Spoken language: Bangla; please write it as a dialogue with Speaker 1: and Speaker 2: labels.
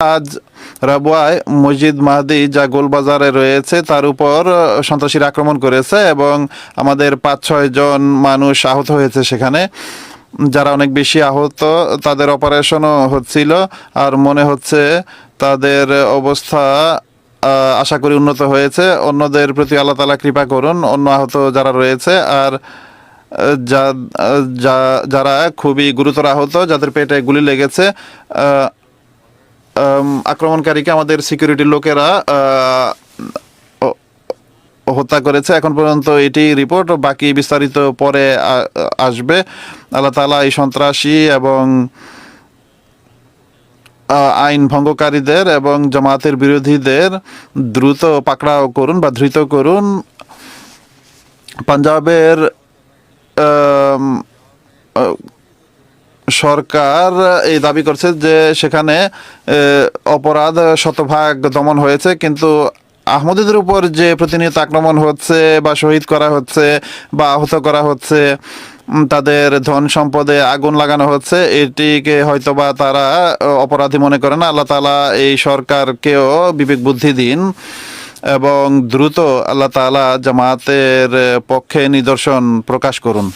Speaker 1: আজ রাবুয়ায় মসজিদ মাহদি যা গোলবাজারে রয়েছে, তার উপর সন্ত্রাসীরা আক্রমণ করেছে এবং আমাদের পাঁচ, ছয় জন মানুষ আহত হয়েছে সেখানে। যারা অনেক বেশি আহত, তাদের অপারেশনও হচ্ছিল আর মনে হচ্ছে তাদের অবস্থা আশা করি উন্নত হয়েছে। অন্যদের প্রতি আল্লাহ তালা কৃপা করুন, অন্য আহত যারা রয়েছে আর যা যারা খুবই গুরুতর আহত, যাদের পেটে গুলি লেগেছে আক্রমণকারীকে আমাদের সিকিউরিটির লোকেরা হত্যা করেছে। এখন পর্যন্ত এটি রিপোর্ট বাকি বিস্তারিত পরে আসবে। আল্লাহ তালা এই সন্ত্রাসী এবং আইন ভঙ্গকারীদের এবং জামাতের বিরোধীদের দ্রুত পাকড়াও করুন বা ধৃত করুন। পাঞ্জাবের সরকার এই দাবি করছে যে সেখানে অপরাধ শতভাগ দমন হয়েছে, কিন্তু আহমদীদের উপর যে প্রতিনিয়ত আক্রমণ হচ্ছে বা শহীদ করা হচ্ছে বা আহত করা হচ্ছে তাদের ধন সম্পদে আগুন লাগানো হচ্ছে, এটিকে হয়তোবা তারা অপরাধী মনে করে না। আল্লাহ তালা এই সরকারকেও বিবেক বুদ্ধি দিন এবং দ্রুত আল্লাহ তালা জামাতের পক্ষে নিদর্শন প্রকাশ করুন।